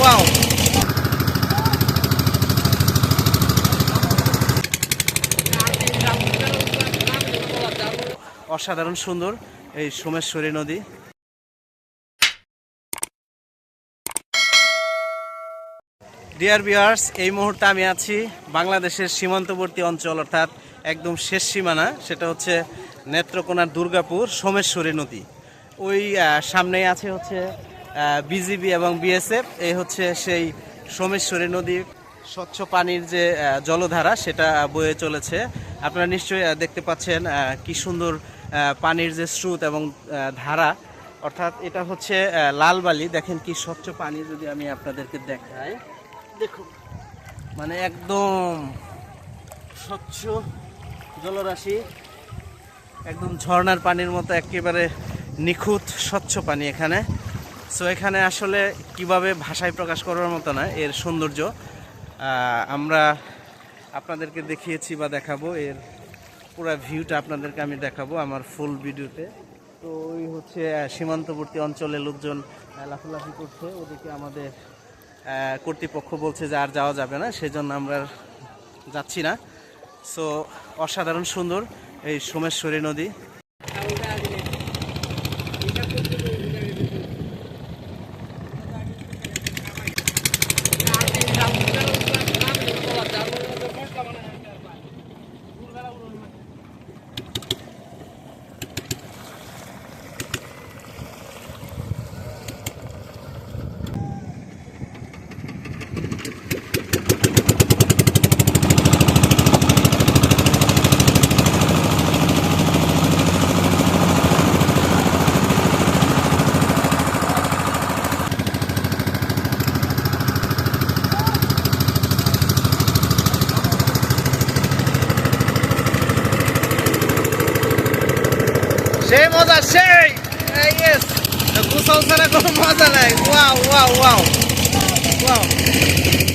Wow অসাধারণ সুন্দর এই সোমেশ্বরী নদী। ডিয়ার বিয়ার্স এই মুহূর্তে আমি আছি বাংলাদেশের সীমান্তবর্তী অঞ্চল, অর্থাৎ একদম শেষ সীমানা, সেটা হচ্ছে নেত্রকোনার দুর্গাপুর সোমেশ্বরী নদী। ওই সামনেই আছে হচ্ছে বিজিবি এবং বিএসএফ। এই হচ্ছে সেই সোমেশ্বরী নদীর স্বচ্ছ পানির যে জলধারা, সেটা বয়ে চলেছে। আপনারা নিশ্চয়ই দেখতে পাচ্ছেন কি সুন্দর পানির যে স্রোত এবং ধারা। অর্থাৎ এটা হচ্ছে লালবালি। দেখেন কি স্বচ্ছ পানি যদি আমি আপনাদেরকে দেখাই। দেখুন মানে একদম স্বচ্ছ জলরাশি। একদম ঝর্নার পানির মতো একেবারে নিখুঁত, স্বচ্ছ পানি এখানে। সো এখানে আসলে কীভাবে ভাষায় প্রকাশ করার মতো না, এর সৌন্দর্য আমরা আপনাদেরকে দেখিয়েছি বা দেখাবো। এর পুরো ভিউটা আপনাদেরকে আমি দেখাবো আমার ফুল ভিডিওতে তো ওই হচ্ছে সীমান্তবর্তী অঞ্চলে লোকজন লাফালাফি করছে। ওদিকে আমাদের কর্তৃপক্ষ বলছে যে আর যাওয়া যাবে না, সেজন্য আমরা যাচ্ছি না। সো অসাধারণ সুন্দর এই সোমেশ্বরী নদী। Cheia moda cheia! É isso! Eu vou só usar a moda, né? Uau, uau! Uau! uau.